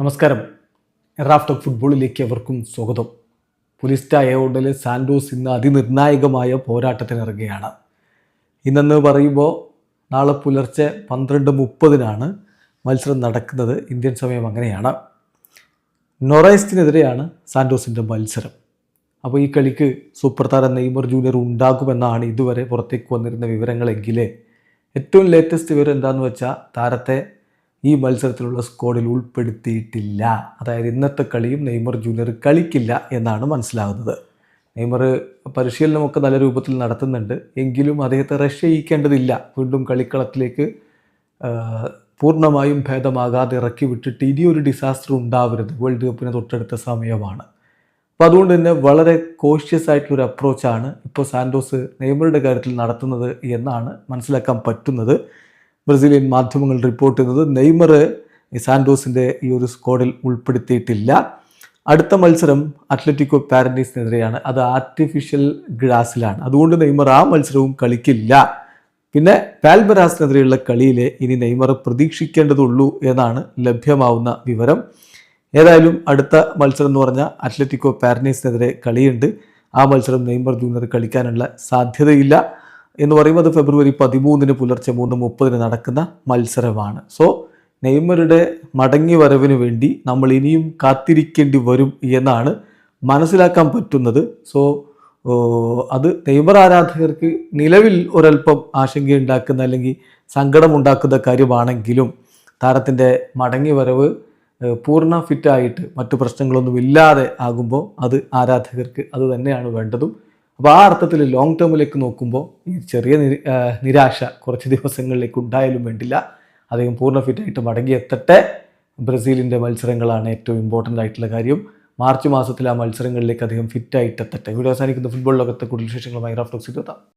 നമസ്കാരം. എറാഫ് ടോക്ക് ഫുട്ബോളിലേക്ക് അവർക്കും സ്വാഗതം. പുലിസ്റ്റ എയോഡിലെ സാൻഡോസ് ഇന്ന് അതിനിർണായകമായ പോരാട്ടത്തിനിറങ്ങുകയാണ്. ഇന്നെന്ന് പറയുമ്പോൾ നാളെ പുലർച്ചെ പന്ത്രണ്ട് മുപ്പതിനാണ് മത്സരം നടക്കുന്നത്. ഇന്ത്യൻ സമയം അങ്ങനെയാണ്. നൊറൈസ്റ്റിനെതിരെയാണ് സാൻഡോസിന്റെ മത്സരം. അപ്പോൾ ഈ കളിക്ക് സൂപ്പർ താരം നെയ്മർ ജൂനിയർ ഉണ്ടാകുമെന്നാണ് ഇതുവരെ പുറത്തേക്ക് വന്നിരുന്ന വിവരങ്ങളെങ്കിൽ ഏറ്റവും ലേറ്റസ്റ്റ് വിവരം എന്താണെന്ന് വെച്ചാൽ താരത്തെ ഈ മത്സരത്തിലുള്ള സ്ക്വാഡിൽ ഉൾപ്പെടുത്തിയിട്ടില്ല. അതായത് ഇന്നത്തെ കളിയും നെയ്മർ ജൂനിയർ കളിക്കില്ല എന്നാണ് മനസ്സിലാകുന്നത് നെയ്മർ പരിശീലനമൊക്കെ നല്ല രൂപത്തിൽ നടത്തുന്നുണ്ട്. എങ്കിലും അദ്ദേഹത്തെ റഷ് ചെയ്യിക്കേണ്ടതില്ല. വീണ്ടും കളിക്കളത്തിലേക്ക് പൂർണമായും ഭേദമാകാതെ ഇറക്കി വിട്ടിട്ട് ഇനിയൊരു ഡിസാസ്റ്റർ ഉണ്ടാവരുത്. വേൾഡ് കപ്പിന് തൊട്ടടുത്ത സമയമാണ്. അപ്പോൾ അതുകൊണ്ട് തന്നെ വളരെ കോഷ്യസ് ആയിട്ടുള്ളൊരു അപ്രോച്ചാണ് ഇപ്പോൾ സാൻഡോസ് നെയ്മറുടെ കാര്യത്തിൽ നടത്തുന്നത് എന്നാണ് മനസ്സിലാക്കാൻ പറ്റുന്നത്. ബ്രസീലിയൻ മാധ്യമങ്ങൾ റിപ്പോർട്ട് ചെയ്യുന്നത് നെയ്മർ സാൻഡോസിന്റെ ഈ ഒരു സ്ക്വാഡിൽ ഉൾപ്പെടുത്തിയിട്ടില്ല. അടുത്ത മത്സരം അത്ലറ്റിക്കോ പാരഡൈസിനെതിരെയാണ് അത് ആർട്ടിഫിഷ്യൽ ഗ്രാസിലാണ് അതുകൊണ്ട് നെയ്മർ ആ മത്സരവും കളിക്കില്ല. പിന്നെ പാൽബരാസിനെതിരെയുള്ള കളിയിലെ ഇനി നെയ്മർ പ്രതീക്ഷിക്കേണ്ടതുള്ളൂ എന്നാണ് ലഭ്യമാവുന്ന വിവരം. ഏതായാലും അടുത്ത മത്സരം എന്ന് പറഞ്ഞാൽ അത്ലറ്റിക്കോ പാരനീസിനെതിരെ കളിയുണ്ട്. ആ മത്സരം നെയ്മർ ജൂനിയർ കളിക്കാനുള്ള സാധ്യതയില്ല. എന്ന് പറയുമ്പോൾ അത് ഫെബ്രുവരി പതിമൂന്നിന് പുലർച്ചെ മൂന്ന് മുപ്പതിന് നടക്കുന്ന മത്സരമാണ്. സോ നെയ്മറുടെ മടങ്ങി വരവിന് വേണ്ടി നമ്മൾ ഇനിയും കാത്തിരിക്കേണ്ടി വരും എന്നാണ് മനസ്സിലാക്കാൻ പറ്റുന്നത്. സോ അത് നെയ്മർ ആരാധകർക്ക് നിലവിൽ ഒരല്പം ആശങ്കയുണ്ടാക്കുന്ന അല്ലെങ്കിൽ സങ്കടമുണ്ടാക്കുന്ന കാര്യമാണെങ്കിലും താരത്തിന്റെ മടങ്ങി വരവ് പൂർണ ഫിറ്റായിട്ട് മറ്റു പ്രശ്നങ്ങളൊന്നും ഇല്ലാതെ ആകുമ്പോൾ അത് ആരാധകർക്ക് അത് തന്നെയാണ് വേണ്ടതും. അപ്പോൾ ആ അർത്ഥത്തിൽ ലോങ് ടേമിലേക്ക് നോക്കുമ്പോൾ ഈ ചെറിയ നിരാശ കുറച്ച് ദിവസങ്ങളിലേക്ക് ഉണ്ടായാലും വേണ്ടില്ല. അദ്ദേഹം പൂർണ ഫിറ്റായിട്ട് മടങ്ങിയെത്തട്ടെ. ബ്രസീലിന്റെ മത്സരങ്ങളാണ് ഏറ്റവും ഇമ്പോർട്ടന്റ് ആയിട്ടുള്ള കാര്യം. മാർച്ച് മാസത്തിൽ ആ മത്സരങ്ങളിലേക്ക് അദ്ദേഹം ഫിറ്റായിട്ട് എത്തട്ടെ ഇവിടെ അവസാനിക്കുന്ന. ഫുട്ബോൾ ലോകത്തെ കൂടുതൽ വിശേഷങ്ങളുമായി റാഫ്റ്റോക്സ് എത്താം.